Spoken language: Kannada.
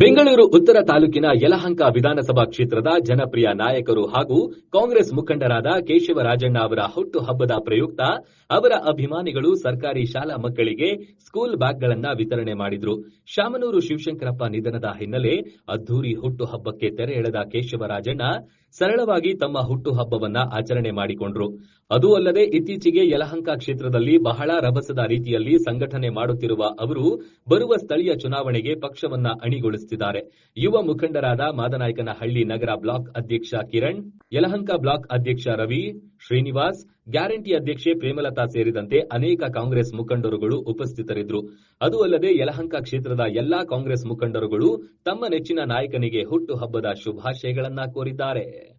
ಬೆಂಗಳೂರು ಉತ್ತರ ತಾಲೂಕಿನ ಯಲಹಂಕ ವಿಧಾನಸಭಾ ಕ್ಷೇತ್ರದ ಜನಪ್ರಿಯ ನಾಯಕರು ಹಾಗೂ ಕಾಂಗ್ರೆಸ್ ಮುಖಂಡರಾದ ಕೇಶವರಾಜಣ್ಣ ಅವರ ಹುಟ್ಟುಹಬ್ಬದ ಪ್ರಯುಕ್ತ ಅವರ ಅಭಿಮಾನಿಗಳು ಸರ್ಕಾರಿ ಶಾಲಾ ಮಕ್ಕಳಿಗೆ ಸ್ಕೂಲ್ ಬ್ಯಾಗ್ಗಳನ್ನ ವಿತರಣೆ ಮಾಡಿದ್ರು. ಶಾಮನೂರು ಶಿವಶಂಕರಪ್ಪ ನಿಧನದ ಹಿನ್ನೆಲೆ ಅದ್ದೂರಿ ಹುಟ್ಟುಹಬ್ಬಕ್ಕೆ ತೆರೆ ಎಳೆದ ಕೇಶವರಾಜಣ್ಣ ಸರಳವಾಗಿ ತಮ್ಮ ಹುಟ್ಟುಹಬ್ಬವನ್ನ ಆಚರಣೆ ಮಾಡಿಕೊಂಡ್ರು. ಅದೂ ಅಲ್ಲದೆ ಇತ್ತೀಚೆಗೆ ಯಲಹಂಕ ಕ್ಷೇತ್ರದಲ್ಲಿ ಬಹಳ ರಭಸದ ರೀತಿಯಲ್ಲಿ ಸಂಘಟನೆ ಮಾಡುತ್ತಿರುವ ಅವರು ಬರುವ ಸ್ಥಳೀಯ ಚುನಾವಣೆಗೆ ಪಕ್ಷವನ್ನ ಅಣಿಗೊಳಿಸುತ್ತಿದ್ದಾರೆ ಯುವ ಮುಖಂಡರಾದ ಮಾದನಾಯಕನಹಳ್ಳಿ ನಗರ ಬ್ಲಾಕ್ ಅಧ್ಯಕ್ಷ ಕಿರಣ್, ಯಲಹಂಕ ಬ್ಲಾಕ್ ಅಧ್ಯಕ್ಷ ರವಿ, ಶ್ರೀನಿವಾಸ್, ಗ್ಯಾರಂಟಿ ಅಧ್ಯಕ್ಷೆ ಪ್ರೇಮಲತಾ ಸೇರಿದಂತೆ ಅನೇಕ ಕಾಂಗ್ರೆಸ್ ಮುಖಂಡರುಗಳು ಉಪಸ್ಥಿತರಿದ್ದರು. ಅದೂ ಅಲ್ಲದೆ ಯಲಹಂಕ ಕ್ಷೇತ್ರದ ಎಲ್ಲಾ ಕಾಂಗ್ರೆಸ್ ಮುಖಂಡರುಗಳು ತಮ್ಮ ನೆಚ್ಚಿನ ನಾಯಕನಿಗೆ ಹುಟ್ಟುಹಬ್ಬದ ಶುಭಾಶಯಗಳನ್ನ ಕೋರಿದ್ದಾರೆ.